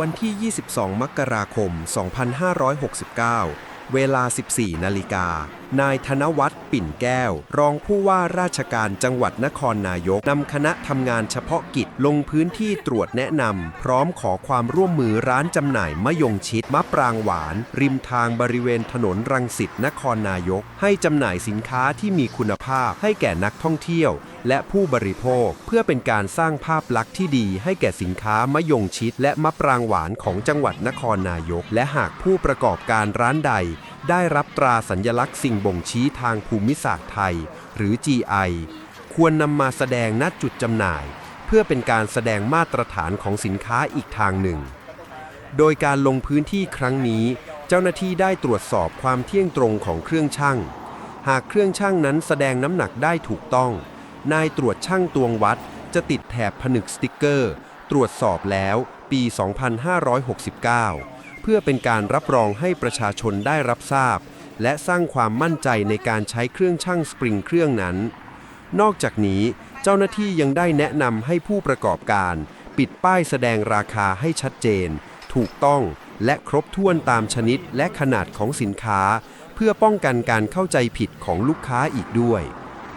วันที่ 22 มกราคม 2569 เวลา 14 นาฬิกา นายธนวัฒน์ปิ่นแก้ว รองผู้ว่าราชการจังหวัดนครนายก นำคณะทำงานเฉพาะกิจลงพื้นที่ตรวจแนะนำ พร้อมขอความร่วมมือร้านจำหน่ายมะยงชิด มะปรางหวาน ริมทางบริเวณถนนรังสิตนครนายก ให้จำหน่ายสินค้าที่มีคุณภาพให้แก่นักท่องเที่ยว และผู้บริโภค เพื่อเป็นการสร้างภาพลักษณ์ที่ดีให้แก่สินค้ามะยงชิด และมะปรางหวานของจังหวัดนครนายก และหากผู้ประกอบการร้านใด ได้รับตราสัญลักษณ์สิ่งบ่งชี้ทางภูมิศาสตร์ไทย หรือ GI ควรนำมาแสดงณจุดจำหน่าย เพื่อเป็นการแสดงมาตรฐานของสินค้าอีกทางหนึ่ง โดยการลงพื้นที่ครั้งนี้ เจ้าหน้าที่ได้ตรวจสอบความเที่ยงตรงของเครื่องชั่งหากเครื่องชั่งนั้นแสดงน้ำหนักได้ถูกต้อง นายตรวจช่างตวงวัด จะติดแถบผนึกสติกเกอร์ ตรวจสอบแล้วปี 2569 เพื่อเป็นการรับรองให้ประชาชนได้รับทราบ และสร้างความมั่นใจในการใช้เครื่องชั่งสปริงเครื่องนั้น นอกจากนี้เจ้าหน้าที่ยังได้แนะนำให้ผู้ประกอบการ ปิดป้ายแสดงราคาให้ชัดเจน ถูกต้องและครบถ้วนตามชนิดและขนาดของสินค้า เพื่อป้องกันการเข้าใจผิดของลูกค้าอีกด้วย